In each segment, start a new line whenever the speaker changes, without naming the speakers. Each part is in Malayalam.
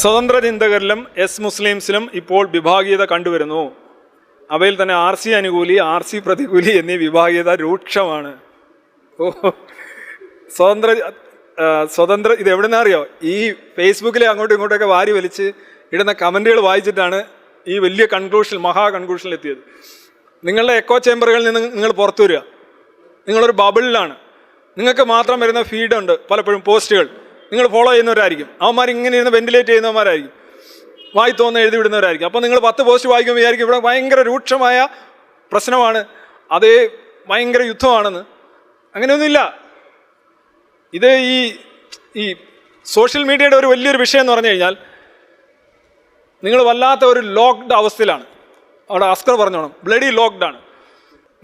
സ്വതന്ത്ര ചിന്തകരിലും എസ് മുസ്ലിംസിലും ഇപ്പോൾ വിഭാഗീയത കണ്ടുവരുന്നു. അവയിൽ തന്നെ ആർ സി അനുകൂലി ആർ സി പ്രതികൂലി എന്നീ വിഭാഗീയത രൂക്ഷമാണ്. ഓ സ്വതന്ത്ര സ്വതന്ത്ര ഇത് എവിടെന്നാ അറിയോ? ഈ ഫേസ്ബുക്കിലെ അങ്ങോട്ടും ഇങ്ങോട്ടൊക്കെ വാരി വലിച്ച് ഇടുന്ന കമന്റുകൾ വായിച്ചിട്ടാണ് ഈ വലിയ കൺക്ലൂഷൻ മഹാ കൺക്ലൂഷനിൽ എത്തിയത്. നിങ്ങളുടെ എക്കോ ചേമ്പറുകളിൽ നിന്ന് നിങ്ങൾ പുറത്തു വരിക നിങ്ങളൊരു ബബിളിലാണ് നിങ്ങൾക്ക് മാത്രം വരുന്ന ഫീഡുണ്ട് പലപ്പോഴും പോസ്റ്റുകൾ നിങ്ങൾ ഫോളോ ചെയ്യുന്നവരായിരിക്കും. അവന്മാർ ഇങ്ങനെ ഇരുന്ന് വെന്റിലേറ്റ് ചെയ്യുന്നവന്മാരായിരിക്കും. വായി തോന്നുന്ന എഴുതി വിടുന്നവരായിരിക്കും. അപ്പോൾ നിങ്ങൾ പത്ത് പോസ്റ്റ് വായിക്കുമ്പോൾ വിചാരിക്കും ഇവിടെ ഭയങ്കര രൂക്ഷമായ പ്രശ്നമാണ്. അതേ ഭയങ്കര യുദ്ധമാണെന്ന്. അങ്ങനെയൊന്നുമില്ല. ഇത് ഈ ഈ സോഷ്യൽ മീഡിയയുടെ ഒരു വലിയൊരു വിഷയം എന്ന് പറഞ്ഞു കഴിഞ്ഞാൽ നിങ്ങൾ വല്ലാത്ത ഒരു ലോക്ക്ഡ് അവസ്ഥയിലാണ്. അവിടെ അസ്കർ പറഞ്ഞോണം ബ്ലഡി ലോക്ക്ഡ് ആണ്.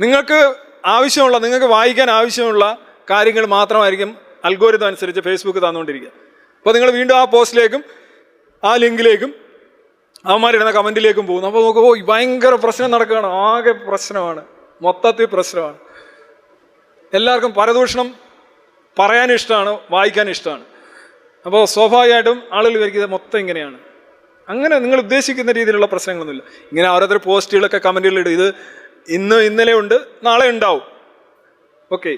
നിങ്ങൾക്ക് ആവശ്യമുള്ള നിങ്ങൾക്ക് വായിക്കാൻ ആവശ്യമുള്ള കാര്യങ്ങൾ മാത്രമായിരിക്കും അൽഗോരിതം അനുസരിച്ച് ഫേസ്ബുക്ക് തന്നുകൊണ്ടിരിക്കുക. അപ്പോൾ നിങ്ങൾ വീണ്ടും ആ പോസ്റ്റിലേക്കും ആ ലിങ്കിലേക്കും അവന്മാരിടുന്ന കമന്റിലേക്കും പോകുന്നു. അപ്പോൾ നോക്കുമ്പോൾ ഓ ഭയങ്കര പ്രശ്നം നടക്കുകയാണ്. ആകെ പ്രശ്നമാണ്. മൊത്തത്തിൽ പ്രശ്നമാണ്. എല്ലാവർക്കും പരദൂഷണം പറയാൻ ഇഷ്ടമാണ് വായിക്കാൻ ഇഷ്ടമാണ്. അപ്പോൾ സ്വാഭാവികമായിട്ടും ആളുകൾ വിചാരിക്കുന്നത് മൊത്തം ഇങ്ങനെയാണ്. അങ്ങനെ നിങ്ങൾ ഉദ്ദേശിക്കുന്ന രീതിയിലുള്ള പ്രശ്നങ്ങളൊന്നുമില്ല. ഇങ്ങനെ ഓരോരുത്തർ പോസ്റ്റുകളൊക്കെ കമന്റുകളിടും ഇത് ഇന്ന് ഇന്നലെ ഉണ്ട് നാളെ ഉണ്ടാവും. ഓക്കെ.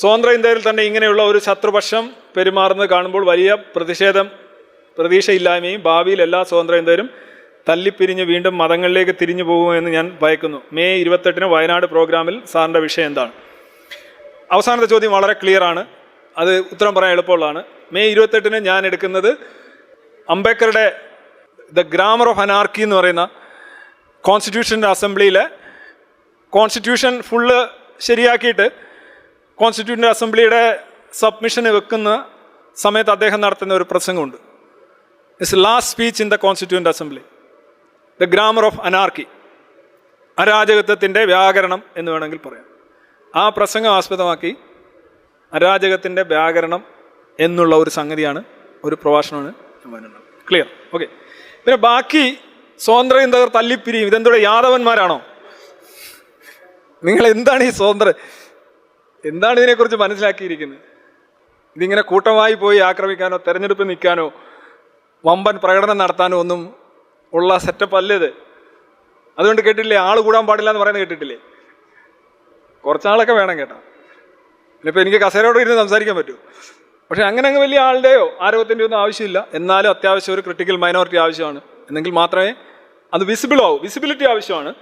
സ്വതന്ത്ര ഇന്ത്യയിൽ തന്നെ ഇങ്ങനെയുള്ള ഒരു ശത്രുപക്ഷം പെരുമാറുന്നത് കാണുമ്പോൾ വലിയ പ്രതിഷേധം പ്രതീക്ഷയില്ലായ്മയും ഭാവിയിൽ എല്ലാ സ്വതന്ത്ര ഇന്ത്യരും തല്ലിപ്പിരിഞ്ഞ് വീണ്ടും മതങ്ങളിലേക്ക് തിരിഞ്ഞു പോകുമെന്ന് ഞാൻ ഭയക്കുന്നു. മെയ് ഇരുപത്തെട്ടിന് വയനാട് പ്രോഗ്രാമിൽ സാറിന്റെ വിഷയം എന്താണ്? അവസാനത്തെ ചോദ്യം വളരെ ക്ലിയർ ആണ്. അത് ഉത്തരം പറയാൻ എളുപ്പമുള്ളതാണ്. മെയ് ഇരുപത്തെട്ടിന് ഞാൻ എടുക്കുന്നത് അംബേദ്കറുടെ ദ ഗ്രാമർ ഓഫ് അനാർക്കി എന്ന് പറയുന്ന കോൺസ്റ്റിറ്റ്യൂഷന്റെ അസംബ്ലിയിലെ കോൺസ്റ്റിറ്റ്യൂഷൻ ഫുള്ള് ശരിയാക്കിയിട്ട് കോൺസ്റ്റിറ്റ്യൂഷന്റെ അസംബ്ലിയുടെ സബ്മിഷന് വെക്കുന്ന സമയത്ത് അദ്ദേഹം നടത്തുന്ന ഒരു പ്രസംഗമുണ്ട്. It's last speech in the constituent assembly the grammar of anarchy അരാജകത്വത്തിന്റെ വ്യാകരണം എന്ന് വേണമെങ്കിൽ പറയാം. ആ പ്രസംഗം ആസ്പദമാക്കി അരാജകത്തിന്റെ വ്യാകരണം എന്നുള്ള ഒരു സംഗതിയാണ് ഒരു പ്രഭാഷണമാണ് ക്ലിയർ ഓക്കെ പിന്നെ ബാക്കി സ്വാതന്ത്ര്യം തകർ തല്ലിപ്പിരിയും ഇതെന്തോടെ യാദവന്മാരാണോ? നിങ്ങൾ എന്താണ് ഈ സ്വതന്ത്ര എന്താണ് ഇതിനെക്കുറിച്ച് മനസ്സിലാക്കിയിരിക്കുന്നത്? ഇതിങ്ങനെ കൂട്ടമായി പോയി ആക്രമിക്കാനോ തെരഞ്ഞെടുപ്പ് നിൽക്കാനോ വമ്പൻ പ്രകടനം നടത്താനോ ഒന്നും ഉള്ള സെറ്റപ്പ് അല്ല ഇത്. അതുകൊണ്ട് കേട്ടിട്ടില്ലേ? ആൾ കൂടാൻ പാടില്ല എന്ന് പറയുന്നത് കേട്ടിട്ടില്ലേ? കുറച്ചാളൊക്കെ വേണം കേട്ടോ. ഇനിയിപ്പോൾ എനിക്ക് കസേരയോട് ഇരുന്ന് സംസാരിക്കാൻ പറ്റുമോ പക്ഷേ അങ്ങനെ അങ്ങ് വലിയ ആളുടെയോ ആരോഗ്യത്തിന്റെ ഒന്നും ആവശ്യമില്ല. എന്നാലും അത്യാവശ്യം ഒരു ക്രിട്ടിക്കൽ മൈനോറിറ്റി ആവശ്യമാണ്. എന്നെങ്കിൽ മാത്രമേ അത് വിസിബിൾ ആവും. വിസിബിലിറ്റി ആവശ്യമാണ്.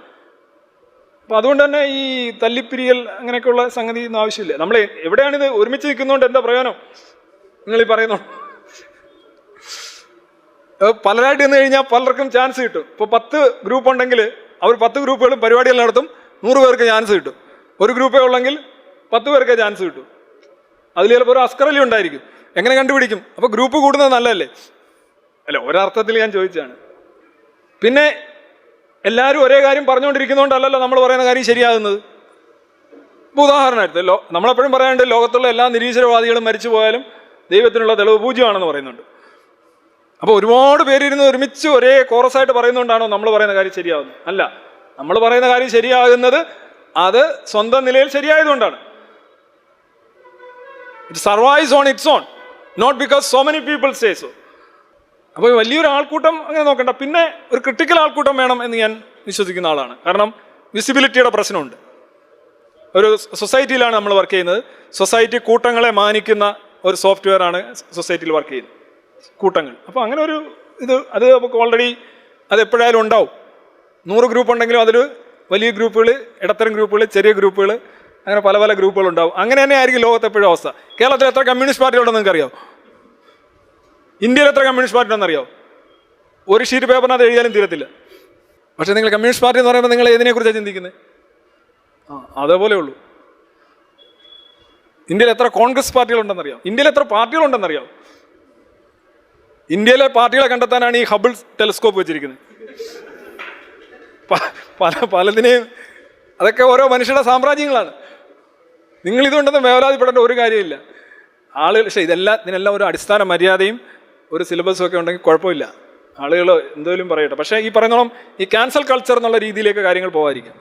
അപ്പോൾ അതുകൊണ്ട് തന്നെ ഈ തല്ലിപ്പിരിയൽ അങ്ങനെയൊക്കെയുള്ള സംഗതി ഒന്നും ആവശ്യമില്ല. നമ്മൾ എവിടെയാണിത് ഒരുമിച്ച് നിൽക്കുന്നതുകൊണ്ട് എന്താ പ്രയോജനം? നിങ്ങൾ ഈ പറയുന്നു? പലരായിട്ട് നിന്ന് കഴിഞ്ഞാൽ പലർക്കും ചാൻസ് കിട്ടും. ഇപ്പോൾ പത്ത് ഗ്രൂപ്പ് ഉണ്ടെങ്കിൽ അവർ പത്ത് ഗ്രൂപ്പുകളും പരിപാടികൾ നടത്തും. നൂറ് പേർക്ക് ചാൻസ് കിട്ടും. ഒരു ഗ്രൂപ്പേ ഉള്ളെങ്കിൽ പത്ത് പേർക്ക് ചാൻസ് കിട്ടും. അതിൽ ചിലപ്പോൾ ഒരു അസ്കറലി ഉണ്ടായിരിക്കും. എങ്ങനെ കണ്ടുപിടിക്കും? അപ്പോൾ ഗ്രൂപ്പ് കൂടുന്നത് നല്ലതല്ലേ? അല്ല ഒരർത്ഥത്തിൽ ഞാൻ ചോദിച്ചതാണ്. പിന്നെ എല്ലാവരും ഒരേ കാര്യം പറഞ്ഞുകൊണ്ടിരിക്കുന്നതുകൊണ്ടല്ലല്ലോ നമ്മൾ പറയുന്ന കാര്യം ശരിയാകുന്നത്. ഇപ്പോൾ ഉദാഹരണമായിട്ട് ലോ നമ്മളെപ്പോഴും പറയാറുണ്ട് ലോകത്തുള്ള എല്ലാ നിരീശ്വരവാദികളും മരിച്ചു പോയാലും ദൈവത്തിനുള്ള തെളിവ് പൂജ്യമാണെന്ന് പറയുന്നുണ്ട്. അപ്പോൾ ഒരുപാട് പേരിരുന്ന് ഒരുമിച്ച് ഒരേ കോറസായിട്ട് പറയുന്നതുകൊണ്ടാണോ നമ്മൾ പറയുന്ന കാര്യം ശരിയാകുന്നത് അല്ല നമ്മൾ പറയുന്ന കാര്യം ശരിയാകുന്നത് അത് സ്വന്തം നിലയിൽ ശരിയായതുകൊണ്ടാണ്. It survives on its own not because so many people so അപ്പോൾ വലിയൊരു ആൾക്കൂട്ടം അങ്ങനെ നോക്കണ്ട. പിന്നെ ഒരു ക്രിട്ടിക്കൽ ആൾക്കൂട്ടം വേണം എന്ന് ഞാൻ വിശ്വസിക്കുന്ന ആളാണ്. കാരണം വിസിബിലിറ്റിയുടെ പ്രശ്നമുണ്ട്. ഒരു സൊസൈറ്റിയിലാണ് നമ്മൾ വർക്ക് ചെയ്യുന്നത്. സൊസൈറ്റി കൂട്ടങ്ങളെ മാനിക്കുന്ന ഒരു സോഫ്റ്റ്വെയർ ആണ് സൊസൈറ്റിയിൽ വർക്ക് ചെയ്യുന്നത്. കൂട്ടങ്ങൾ. അപ്പോൾ അങ്ങനെ ഒരു ഇത് അത് നമുക്ക് ഓൾറെഡി അത് എപ്പോഴായാലും ഉണ്ടാവും. നൂറ് ഗ്രൂപ്പ് ഉണ്ടെങ്കിലും അതിൽ വലിയ ഗ്രൂപ്പുകൾ ഇടത്തരം ഗ്രൂപ്പുകൾ ചെറിയ ഗ്രൂപ്പുകൾ അങ്ങനെ പല പല ഗ്രൂപ്പുകൾ ഉണ്ടാവും. അങ്ങനെ തന്നെ ആയിരിക്കും ലോകത്തെപ്പോഴും അവസ്ഥ. കേരളത്തിൽ എത്ര കമ്മ്യൂണിസ്റ്റ് പാർട്ടികളുണ്ടെന്ന് നിങ്ങൾക്ക് അറിയാം ഇന്ത്യയിൽ എത്ര കമ്മ്യൂണിസ്റ്റ് പാർട്ടി ഉണ്ടെന്ന് അറിയാമോ ഒരു ഷീറ്റ് പേപ്പറിനകത്ത് എഴുതിയാലും തീരത്തില്ല. പക്ഷേ നിങ്ങൾ കമ്മ്യൂണിസ്റ്റ് പാർട്ടി എന്ന് പറയുമ്പോൾ നിങ്ങൾ ഏതിനെക്കുറിച്ചാണ് ചിന്തിക്കുന്നത് ആ അതേപോലെ ഉള്ളൂ. ഇന്ത്യയിൽ എത്ര കോൺഗ്രസ് പാർട്ടികളുണ്ടെന്നറിയാം ഇന്ത്യയിൽ എത്ര പാർട്ടികളുണ്ടെന്നറിയാം ഇന്ത്യയിലെ പാർട്ടികളെ കണ്ടെത്താനാണ് ഈ ഹബിൾ ടെലിസ്കോപ്പ് വെച്ചിരിക്കുന്നത് പല പലതിനെയും അതൊക്കെ ഓരോ മനുഷ്യരുടെ സാമ്രാജ്യങ്ങളാണ്. നിങ്ങൾ ഇതുകൊണ്ടൊന്നും വേവലാതിപ്പെടേണ്ട ഒരു കാര്യമില്ല. ആളുകൾ പക്ഷേ ഇതെല്ലാം ഇതിനെല്ലാം ഒരു അടിസ്ഥാന മര്യാദയും ഒരു സിലബസും ഒക്കെ ഉണ്ടെങ്കിൽ കുഴപ്പമില്ല. ആളുകൾ എന്തെങ്കിലും പറയട്ടെ. പക്ഷേ ഈ പറയുന്നോളം ഈ ക്യാൻസൽ കൾച്ചർ എന്നുള്ള രീതിയിലേക്ക് കാര്യങ്ങൾ പോകാതിരിക്കാം